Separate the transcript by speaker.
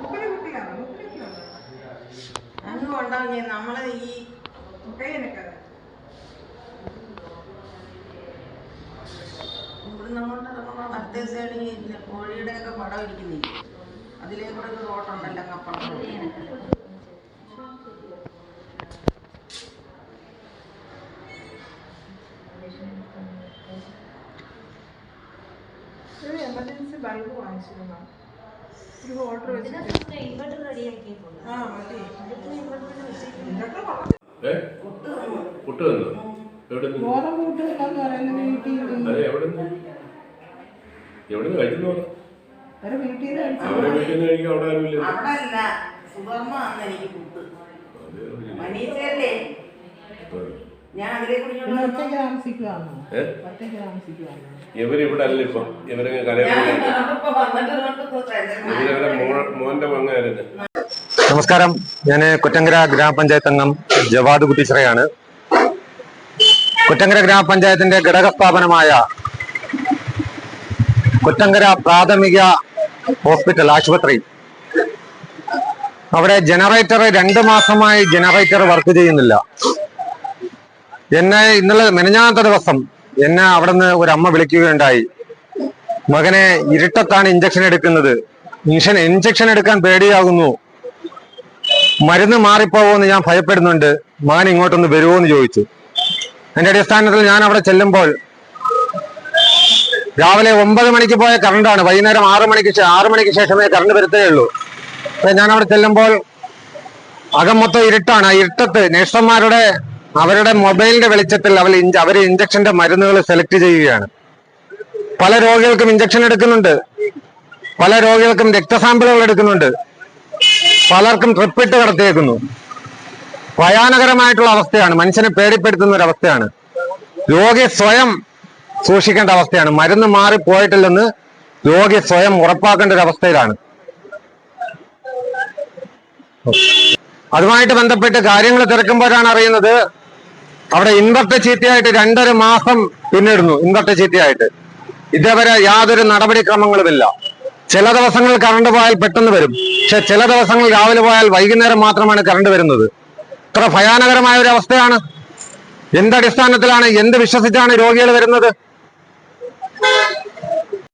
Speaker 1: മുപ്പത് കുട്ടിയാണോ? മുപ്പത് കുട്ടിയാണോ?
Speaker 2: അങ്ങ് ഉണ്ടാവും നമ്മളെ ഈ
Speaker 1: കൈയ്യനൊക്കെ
Speaker 2: ഇവിടുന്ന് അങ്ങോട്ട് ഇറങ്ങുമ്പോൾ വലത്തെ സൈഡിൽ കോഴിയുടെ ഒക്കെ പടം ഇരിക്കുന്നില്ല? അതിലേക്കൂടെ ഒരു റോട്ടുണ്ടല്ലോ
Speaker 1: ഒരു എമർജൻസി ബൾബ് വാങ്ങിച്ചിരുന്നു. ഒരു ഓർഡർ വെച്ചിട്ട്.
Speaker 3: ഇൻവെർട്ടർ
Speaker 1: ആ മതി.
Speaker 3: ഇൻവെർട്ടർ
Speaker 4: ഏ? പുട്ട് തന്നു എവിടെ എവിടെ നിന്ന് എവിടെ നിന്ന് കഴിക്കുന്നു അവരെ വീട്ടിൽ നിന്ന് കഴിക്കാൻ അവിടെ ആരുമില്ല
Speaker 2: അവിടെ അല്ല സുധർമ്മ അന്ന് എനിക്ക് പുട്ട്. മനീച്ചല്ലേ
Speaker 4: ഇവരിവിടെ അല്ല ഇപ്പൊ. ഇവരങ്ങ് മോന്റെ മങ്ങായിരുന്നു
Speaker 5: നമസ്കാരം. ഞാൻ കൊറ്റങ്കര ഗ്രാമപഞ്ചായത്ത് അംഗം ജവാദ് കുട്ടിച്ചിറയാണ് കൊറ്റങ്കര ഗ്രാമപഞ്ചായത്തിന്റെ ഘടക സ്ഥാപനമായ കൊറ്റങ്കര പ്രാഥമിക ഹോസ്പിറ്റൽ ആശുപത്രി. അവിടെ ജനറേറ്റർ രണ്ട് മാസമായി ജനറേറ്റർ വർക്ക് ചെയ്യുന്നില്ല. എന്നെ ഇന്നലെ മെനഞ്ഞാത്ത ദിവസം എന്നെ അവിടുന്ന് ഒരു അമ്മ വിളിക്കുകയുണ്ടായി. മകനെ ഇരുട്ടത്താണ് ഇഞ്ചക്ഷൻ എടുക്കുന്നത്. ഇൻഷൻ ഇഞ്ചക്ഷൻ എടുക്കാൻ പേടിയാകുന്നു. മരുന്ന് മാറിപ്പോവോന്ന് ഞാൻ ഭയപ്പെടുന്നുണ്ട്. മകൻ ഇങ്ങോട്ടൊന്ന് വരുമോ എന്ന് ചോദിച്ചു. എന്റെ അടിസ്ഥാനത്തിൽ ഞാൻ അവിടെ ചെല്ലുമ്പോൾ രാവിലെ ഒമ്പത് മണിക്ക് പോയ കറണ്ടാണ് വൈകുന്നേരം ആറ് മണിക്ക് ആറു മണിക്ക് ശേഷമേ കറണ്ട് വരുത്തേ ഉള്ളൂ. ഞാൻ അവിടെ ചെല്ലുമ്പോൾ അകം മൊത്തം ഇരുട്ടാണ്. ആ ഇരുട്ടത്ത് നഴ്സുമാരുടെ അവരുടെ മൊബൈലിന്റെ വെളിച്ചത്തിൽ അവർ അവർ ഇഞ്ചക്ഷന്റെ മരുന്നുകൾ സെലക്ട് ചെയ്യുകയാണ്. പല രോഗികൾക്കും ഇഞ്ചക്ഷൻ എടുക്കുന്നുണ്ട്. പല രോഗികൾക്കും രക്തസാമ്പിളുകൾ എടുക്കുന്നുണ്ട്. പലർക്കും ട്രിപ്പിട്ട് കടത്തിയേക്കുന്നു. ഭയാനകരമായിട്ടുള്ള അവസ്ഥയാണ്. മനുഷ്യനെ പേടിപ്പെടുത്തുന്ന ഒരു അവസ്ഥയാണ്. രോഗി സ്വയം സൂക്ഷിക്കേണ്ട അവസ്ഥയാണ്. മരുന്ന് മാറി പോയിട്ടില്ലെന്ന് രോഗി സ്വയം ഉറപ്പാക്കേണ്ട ഒരു അവസ്ഥയിലാണ്. അതുമായിട്ട് ബന്ധപ്പെട്ട് കാര്യങ്ങൾ തിരക്കുമ്പോഴാണ് അറിയുന്നത് അവിടെ ഇൻവെർട്ടർ ചീത്തയായിട്ട് രണ്ടര മാസം പിന്നിടുന്നു ഇൻവെർട്ടർ ചീത്തയായിട്ട്. ഇതേവരെ യാതൊരു നടപടിക്രമങ്ങളുമില്ല. ചില ദിവസങ്ങൾ കറണ്ട് പോയാൽ പെട്ടെന്ന് വരും. പക്ഷെ ചില ദിവസങ്ങൾ രാവിലെ പോയാൽ വൈകുന്നേരം മാത്രമാണ് കറണ്ട് വരുന്നത്. ഇത്ര ഭയാനകരമായ ഒരു അവസ്ഥയാണ്. എന്തടിസ്ഥാനത്തിലാണ് എന്ത് വിശ്വസിച്ചാണ് രോഗികൾ വരുന്നത്?